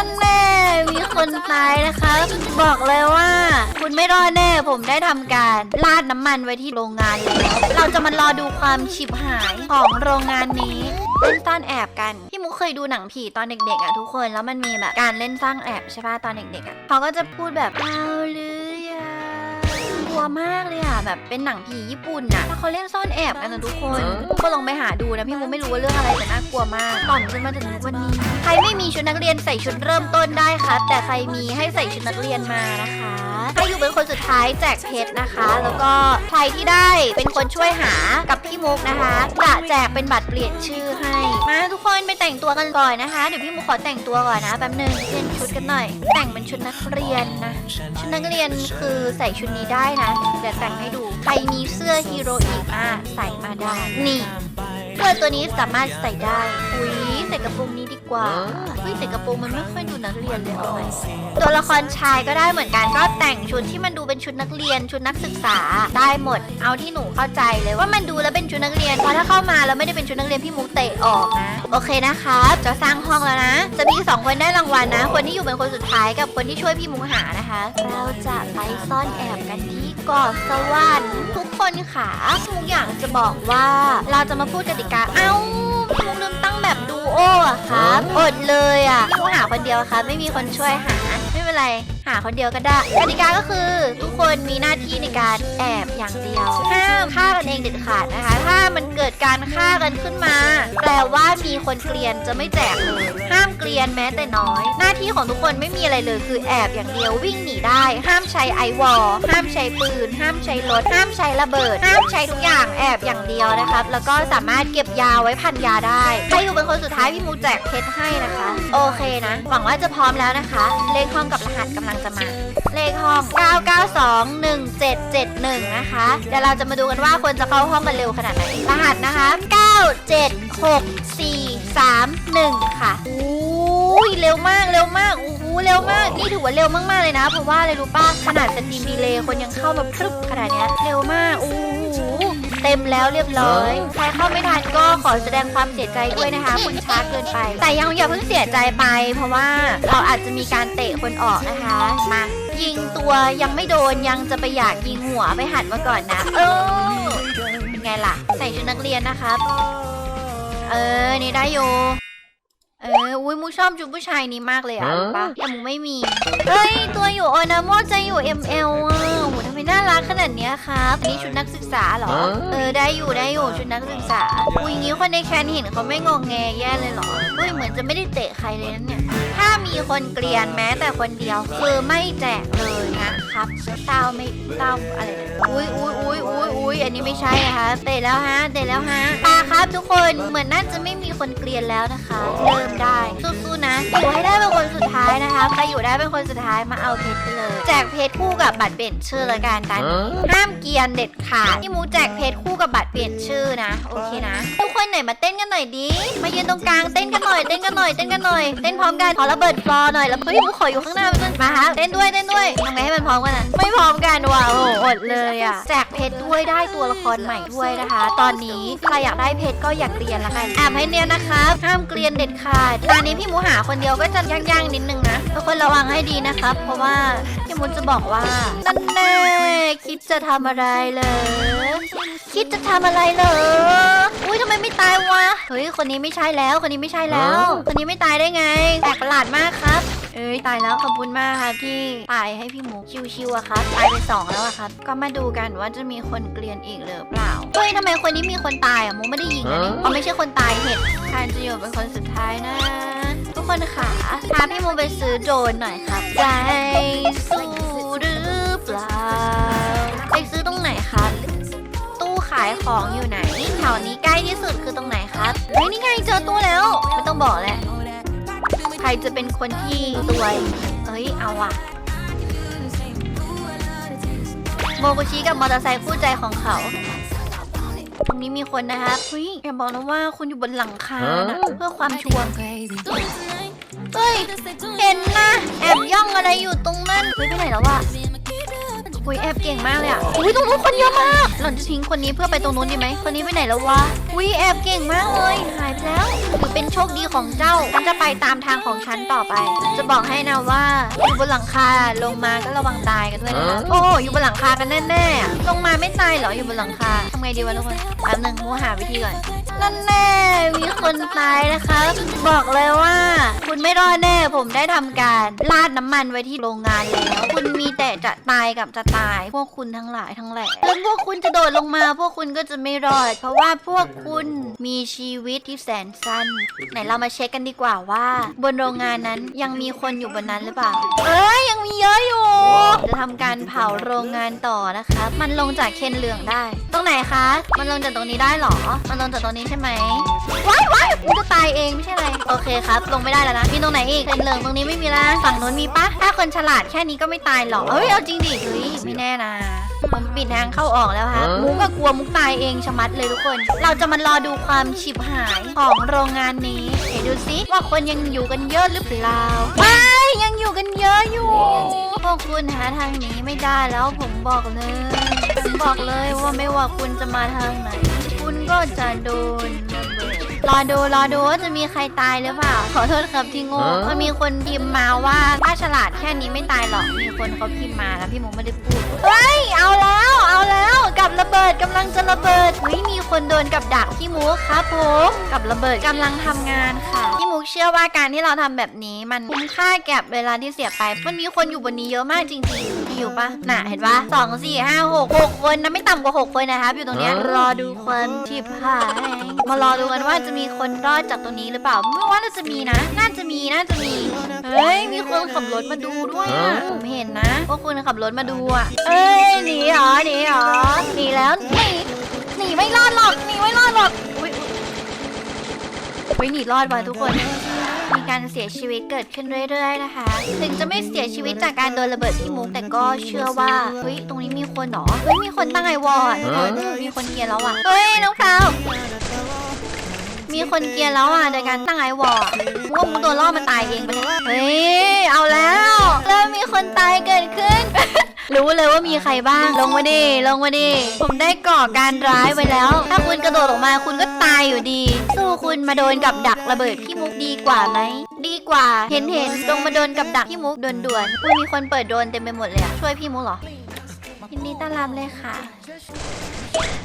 นั่นแน่มีคนตายนะคะบอกเลยว่า คุณไม่รอดแน่ผมได้ทำการราดน้ำมันไว้ที่โรงงานแล้วเราจะมารอดูความฉิบหายของโรงงานนี้เล่นซ่อนแอบกันพี่มุกเคยดูหนังผีตอนเด็กๆอะทุกคนแล้วมันมีแบบการเล่นซ่อนแอบใช่ป่ะตอนเด็กๆอะเขาก็จะพูดแบบเอาหรื วมากเลยอะแบบเป็นหนังผีญี่ปุ่นอะแล้วเขาเล่นซ่อนแอบกันนะทุกคนก็ลองไปหาดูนะพี่มุกไม่รู้ว่าเรื่องอะไรแต่น่ากลัวมากก่อนจะมาถึงวันนี้ ใครไม่มีชุดนักเรียนใส่ชุดเริ่มต้นได้ครับแต่ใครมีให้ใส่ชุดนักเรียนมานะคะ ใครอยู่เป็นคนสุดท้ายแจกเพชรนะคะ แล้วก็ใครที่ได้เป็นคนช่วยหากับพี่มุกนะคะจะแจกเป็นบัตรเปลี่ยนชื่อให้ มาทุกคนไปแต่งตัวกันก่อนนะคะ เดี๋ยวพี่มุกขอแต่งตัวก่อนนะแป๊บนึงเปลี่ยนชุดกันหน่อย แต่งเป็นชุดนักเรียนนะ ชุดนักเรียนคือใส่ชุดนี้ได้นะเดี๋ยวแต่งให้ดู ใครมีเสื้อฮีโร่อีกอะใส่มาได้ นี่ เสื้อตัวนี้สามารถใส่ได้ อุ้ยใส่กระโปรงนี้ดีกว่าเฮ้ยใส่กระโปรงมันไม่ค่อยดูนักเรียนเลยเอาไหมตัวละครชายก็ได้เหมือนกันก็แต่งชุดที่มันดูเป็นชุดนักเรียน ชุดนักศึกษาได้หมด เอาที่หนูเข้าใจเลยว่ามันดูแล้วเป็นชุดนักเรียนเพราะถ้าเข้ามาแล้วไม่ได้เป็นชุดนักเรียนพี่มุกเตะออกนะโอเคนะครับจะสร้างห้องแล้วนะ จะมีสองคนได้รางวัลนะ คนที่อยู่เป็นคนสุดท้ายกับคนที่ช่วยพี่มุกหานะคะ เราจะไปซ่อนแอบกันที่เกาะสวรรค์ทุกคนค่ะทุกอย่างจะบอกว่าเราจะมาพูดกติกา เอ้าพี่มุกลืมตั้งแบบดูโออะครับ อดเลยอะพี่มุกหาคนเดียวครับ ไม่มีคนช่วยหา ไม่เป็นไร หาคนเดียวก็ได้กติกาก็คือ ทุกคนมีหน้าที่ในการแอบอย่างเดียวห้าม ฆ่ากันเองเด็ดขาดนะคะ ถ้ามันเกิดการฆ่ากันขึ้นมา แปลว่ามีคนเกลียนจะไม่แจกเลยห้ามเกลียนแม้แต่น้อย หน้าที่ของทุกคนไม่มีอะไรเลยคือแอบอย่างเดียววิ่งหนีได้ ห้ามใช้ไอวอลห้ามใช้ปืน ห้ามใช้รถ ห้ามใช้ระเบิด ห้ามใช้ทุกอย่างแอบอย่างเดียวนะครับ แล้วก็สามารถเก็บยาไว้พันยาได้ใครอยู่เป็นคนสุดท้ายพี่มูแจกเพชรให้นะคะ โอเคนะ หวังว่าจะพร้อมแล้วนะคะ เลขห้องกับรหัสกำลังจะมา เลขห้อง 9921771 นะคะ เดี๋ยวเราจะมาดูกันว่าคนจะเข้าห้องกันเร็วขนาดไหน รหัสนะคะ 97641ค่ะอู้ยเร็วมากเร็วมากอู้หูเร็วมาก นี่ถือว่าเร็วมากๆเลยนะ เพราะว่าอะไรรู้ป่ะ ขนาดสตรีมดีเลย์คนยังเข้ามาพรึบขนาดเนี้ยเร็วมากอู้ เต็มแล้วเรียบร้อยใครเข้าไม่ทันก็ขอแสดงความเสียใจด้วยนะคะคุณช้าเกินไป แต่ยังอย่าเพิ่งเสียใจไป เพราะว่าเราอาจจะมีการเตะคนออกนะคะ มายิงตัวยังไม่โดนยังจะไปอยากยิงหัวไปหัดมาก่อนนะ เออเป็นไงล่ะ ใส่ชุดนักเรียนนะครับเออ นี่ได้อยู่เออ อุ้ยมูชอบชุดผู้ชายนี้มากเลยอะรู้ปะแต่มูไม่มี เฮ้ย ตัวอยู่โอนาโมจะอยู่ ML อะโหทำ ไมน่ารักขนาดเนี้ยครับนี่ชุดนักศึกษาเหรอ เออได้อยู่ได้อยู่ชุดนักศึกษาอุ้ยอย่างงี้คนในแคนเห็นเขาไม่งงแงแย่เลยเหรออุ้ยเหมือนจะไม่ได้เตะใครเลยนั่นเนี่ย ถ้ามีคนเกลียนแม้แต่คนเดียวคือไม่แจกเลยนะครับเต้าไม่เต้าอะไรนะอุ้ยอุ้ยอุ้ยอุ้ยอุ้ยอันนี้ไม่ใช่นะคะเตะแล้วฮะเตะแล้วฮะตาครับทุกคนเหมือนน่าจะไม่มีคนเกลียนแล้วนะคะ เริ่มได้สู้ๆนะอยู่ให้ได้เป็ นคนสุดท้ายนะคะใครอยู่ได้เป็นคนสุดท้ายมาเอาเพชรไปเลย แจกเพชรคู่กับบัตรเปลี่ยนชื่อละกันตอนนี้ห้ามเกรียนเด็ดขาดพี่มูแจกเพชรคู่กับบัตรเปลี่ยนชื่อนะโอเคนะทุกคนไหนมาเต้นกันหน่อยดิมายืนตรงกลางเต้นกันหน่อยเต้นกันหน่อยเต้นกันหน่อยเต้นพร้อมกันขอระเบิดฟลอร์หน่อยแล้วเฮ้ยมูขออยู่ข้างหน้าไปด้วยมาฮะเต้นด้วยเต้นด้วยทำไงให้มันพร้อมกันนะไม่พร้อมกันว่ะโอ้โหอ ดเลยอะแจกเพชรด้วยได้ตัวละครใหม่ด้วยนะคะ ตอนนี้ใครอยากได้เพชรก็อยากเกรียนละกันแอบให้เนียนนะครับห้ามเกรียนเด็ดขาดตอนนี้พี่หมูหาคนเดียวก็จะย่างๆนิดนึงนะทุกคนระวังให้ดีนะครับ เพราะว่าพี่หมูจะบอกว่านั่นแน่คิดจะทำอะไรเลยคิดจะทำอะไรเหรออุ้ยทำไมไม่ตายวะเฮ้ยคนนี้ไม่ใช่แล้วคนนี้ไม่ใช่แล้ว คนนี้ไม่ตายได้ไงแปลกประหลาดมากครับเอ้ยตายแล้วขอบคุณมากครับที่ตายให้พี่หมูชิวๆอะครับตายไปสองแล้วอะครับก็มาดูกันว่าจะมีคนเกลียนอีกหรือเปล่าเฮ้ยทำไมคนนี้มีคนตายอะมูไม่ได้ยิงนะนี่เขาไม่ใช่คนตายเห็ดทานจะอยู่เป็นคนสุดท้ายนะ ทุกคนค่ะพาพี่มูไปซื้อโดรนหน่อยครับใจสู้หรือเปล่าไปซื้อตรงไหนครับตู้ขายของอยู่ไหนแถวนี้ใกล้ที่สุดคือตรงไหนครับเฮ้ยนี่ไงเจอตู้แล้วไม่ต้องบอกแหละ ใครจะเป็นคนที่รวย เอ้ย เอาอะโมกุชิกับมอเตอร์ไซค์คู่ใจของเขา ตรงนี้มีคนนะครับเฮ้ยอย่าบอกนะว่าคุณอยู่บนหลังคานะเพื่อความชัวร์เฮ้ย เห็นนะ แอบย่องอะไรอยู่ตรงนั้นเฮ้ยไปไหนแล้ววะ อุ้ยแอบเก่งมากเลยอะอุ้ยตรงนู้นคนเยอะมากเราจะทิ้งคนนี้เพื่อไปตรงนู้นดีไหมคนนี้ไปไหนแล้ววะอุ้ยแอบเก่งมากเลยหายไปแล้วถือเป็นโชคดีของเจ้าฉันจะไปตามทางของฉันต่อไป จะบอกให้นะว่าอยู่บนหลังคาลงมาก็ระวังตายกันด้วยนะคะโอ้อยู่บนหลังคากันแน่ๆอะลงมาไม่ตายเหรออยู่บนหลังคาทำไงดีวะทุกคนแป๊บหนึงมูหาวิธีก่อนนั่นแน่มี คนตายนะคะ บอกเลยว่า คุณไม่รอดแน่ผมได้ทำการราดน้ำมันไว้ที่โรงงานแล้วคุณมีแต่จะตายกับจะตาย พวกคุณทั้งหลายทั้งแหล่แล้วพวกคุณจะโดดลงมา พวกคุณก็จะไม่รอด เพราะว่าพวกคุณมีชีวิตที่แสนสั้น ไหนเรามาเช็คกันดีกว่าว่า บนโรงงานนั้นยังมีคนอยู่บนนั้นหรือเปล่า เอ้ยยังมีเยอะอยู่ จะทำการเผาโรงงานต่อนะคะ มันลงจากเคนเหลืองได้ ตรงไหนคะ มันลงจากตรงนี้ได้เหรอ มันลงจากตรงนี้ใช่ไหมว้ายว้ายกูจะตายเองไม่ใช่อะไร โอเคครับ ลงไม่ได้แล้วนะ มีตรงไหนอีกเคนเหลืองตรงนี้ไม่มีละฝั่งนู้นมีปะถ้าคนฉลาดแค่นี้ก็ไม่ตายหรอกเอ้ย เอาจริงดิเฮ้ยไม่แน่นะผมปิดทางเข้าออกแล้วครับมุกก็กลัวมุกตายเองชะมัดเลยทุกคน เราจะมารอดูความฉิบหายของโรงงานนี้เดี๋ยวดูซิว่าคนยังอยู่กันเยอะหรือเปล่าไม่ยังอยู่กันเยอะอยู่ พวกคุณหาทางหนีไม่ได้แล้วผมบอกเลย ผมบอกเลยว่าไม่ว่าคุณจะมาทางไหน คุณก็จะโดน ระเบิดรอดูรอดูว่าจะมีใครตายหรือเปล่า ขอโทษครับที่โง่มันมีคนพิมพ์มาว่าถ้าฉลาดแค่นี้ไม่ตายหรอก มีคนเขาพิมพ์มาแล้วพี่มุกไม่ได้พูด เฮ้ย เอาแล้ว เอาแล้วกับระเบิดกำลังจะระเบิดเฮ้ยมีคนโดนกับดักพี่มุกครับผมกับระเบิดกำลังทำงานค่ะพี่มุกเชื่อว่าการที่เราทำแบบนี้มันคุ้มค่าแก่เวลาที่เสียไป มันมีคนอยู่บนนี้เยอะมากจริงๆมี อยู่ปะน่ะเห็นปะสองสี่ห้าหกหกคนนะไม่ต่ำกว่าหกคนนะครับ อยู่ตรงเนี้ยรอดูความชิบหายมารอดูกันว่าจะมีคนรอดจากตรงนี้หรือเปล่าไม่ว่าน่าจะมีนะ น่าจะมีน่าจะมีเฮ้ยมีคนขับรถมาดูด้วยอะผมเห็นนะว่าคุณขับรถมาดูอะเอ้ยหนีเหรอหนีเหรอหนีแล้วหนีหนีไม่รอดหรอกหนีไม่รอดหรอกอุ๊ยอุ๊ยหนีรอดว่ะทุกคนมี การเสียชีวิตเกิดขึ้นเรื่อย ๆ นะคะ ถึงจะไม่เสียชีวิตจากการโดนระเบิดที่มุกแต่ก็เชื่อว่าเฮ้ยตรงนี้มีคนเหรอเฮ้ยมีคนตั้งไอวอลอะทุกคนมีคนเกียร์แล้วอะเฮ้ยน้องพราวมีคนเกียร์แล้วอะโดยการตั้งไอวอลว่ามุกตัวล่อมันตายเองไปะเลยเฮ้ยเอาแล้วเริ่มมีคนตายเกิดขึ้น รู้เลยว่ามีใครบ้าง ลงมาดิ ลงมาดิ ผมได้ก่อการร้ายไว้แล้ว ถ้าคุณกระโดดออกมาคุณก็ตายอยู่ดี สู้คุณมาโดนกับดักระเบิดพี่มุกดีกว่าไหม ดีกว่า เห็นเห็นลงมาโดนกับดักพี่มุกด่วนๆอุ้ยมีคนเปิดโดรนเต็มไปหมดเลยอะช่วยพี่มุกเหรอ ยินดีต้อนรับเลยค่ะ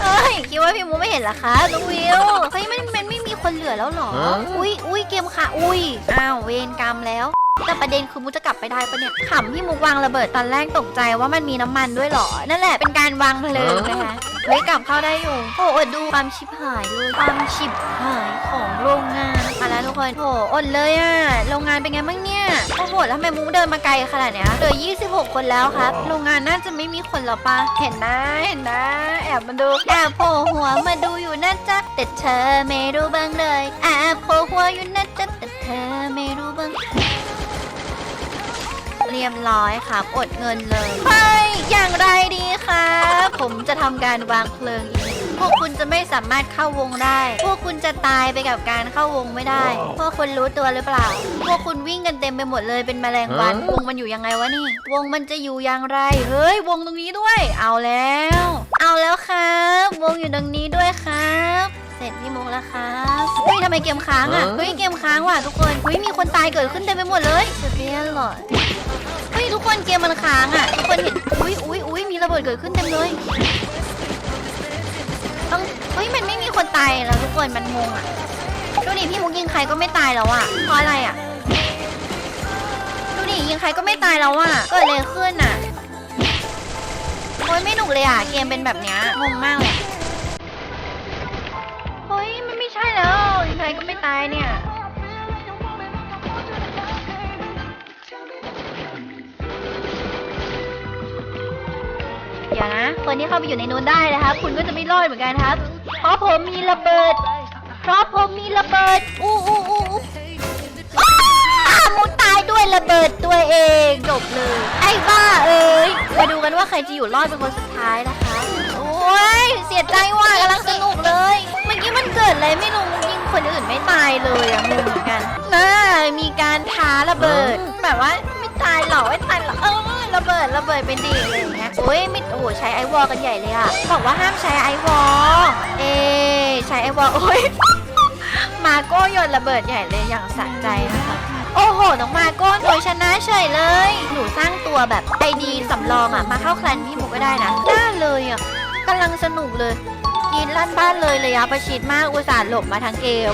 เฮ้ยคิดว่าพี่มุกไม่เห็นเหรอคะน้องวิว เฮ้ยมันมันไม่มีคนเหลือแล้วเหรอ อุ้ยอุ้ยเกมค่ะ อุ้ย อ้าวเวรกรรมแล้ว แต่ประเด็นคือมุกจะกลับไปได้ปะเนี่ยขำที่มุกวางระเบิดตอนแรกตกใจว่ามันมีน้ำมันด้วยเหรอ นั่นแหละเป็นการวางเพลิงนะคะเฮ้ยกลับเข้าได้อยู่ โอ้อดดูความชิบหายเลยความชิบหายของโรงงานมาแล้วทุกคนโอ้อดเลยอะโรงงานเป็นไงบ้างเนี่ยโอ้โหแล้วทำไมมุกเดินมาไกลขนาดเนี้ยเหลือ26 คนแล้วครับ โรงงานน่าจะไม่มีคนแล้วปะเห็นนะเห็นนะแอบมาดูแอบโผล่หัวมาดูอยู่นะจ๊ะแต่เธอไม่รู้บ้างเลยแอบโผล่หัวอยู่นะจ๊ะแต่เธอไม่รู้บ้าง เรียบร้อยครับ อดเงินเลยเฮ้ยอย่างไรดีครับ ผมจะทำการวางเพลิงอีกพวกคุณจะไม่สามารถเข้าวงได้ พวกคุณจะตายไปกับการเข้าวงไม่ได้ พวกคุณรู้ตัวหรือเปล่า พวกคุณวิ่งกันเต็มไปหมดเลยเป็นแมลงวัน วงมันอยู่ยังไงวะนี่ วงมันจะอยู่อย่างไร เฮ้ย วงตรงนี้ด้วย เอาแล้ว เอาแล้วครับ วงอยู่ตรงนี้ด้วยครับเสร็จพี่มุกแล้วครับเฮ้ยทำไมเกมค้างอะ เฮ้ยเกมค้างว่ะทุกคน เฮ้ยมีคนตายเกิดขึ้นเต็มไปหมดเลยจะเรียนหรอเฮ้ย ทุกคนเกมมันค้างอะ ทุกคนเห็น อุ้ยอุ้ยอุ้ยมีระเบิดเกิดขึ้นเต็มเลย ต้องเฮ้ยมันไม่มีคนตายแล้วทุกคนมันงงอะดูดิพี่มุกยิงใครก็ไม่ตายแล้วอะเพราะอะไรอะดูดิยิงใครก็ไม่ตายแล้วอะเกิดอะไรขึ้นอะโอ้ยไม่หนุกเลยอะเกมเป็นแบบเนี้ยงงมากเลยเฮ้ยมันไม่ใช่แล้วยิงใครก็ไม่ตายเนี่ย ดี๋ยวนะ คนที่เข้าไปอยู่ในนู้นได้นะครับ คุณก็จะไม่รอดเหมือนกันครับ เพราะผมมีระเบิด เพราะผมมีระเบิด อู้อู้อู้อู้อ้ามุดตายด้วยระเบิดตัวเองจบเลย ไอ้บ้าเอ้ย มาดูกันว่าใครจะอยู่รอดเป็นคนสุดท้ายนะคะ โอ้ย เสียใจว่ากำลังสนุกเลย เมื่อกี้มันเกิดอะไรไม่รู้ยิงคนอื่นไม่ตายเลยอะงงเหมือนกันน่ามีการท้าระเบิด แบบว่าไม่ตายหรอไม่ตายหรอเออ ระเบิดระเบิดเป็นดีอะไรอย่างเงี้ยโอ้ยไม่โอ้โหใช้ไอวอลกันใหญ่เลยอะบอกว่าห้ามใช้ไอวอลเอใช้ไอวอลโอ้ยมาโก้โยนระเบิดใหญ่เลยอย่างสะใจนะคะโอ้โห น้องมาโก้หนูชนะเฉยเลย หนูสร้างตัวแบบไอดีสำรองอะมาเข้าแคลนพี่หมูก็ได้นะ ได้เลยอะกำลังสนุกเลยกินลั่นบ้านเลยเลยอะประชิดมากอุตส่าห์หลบมาทั้งเกม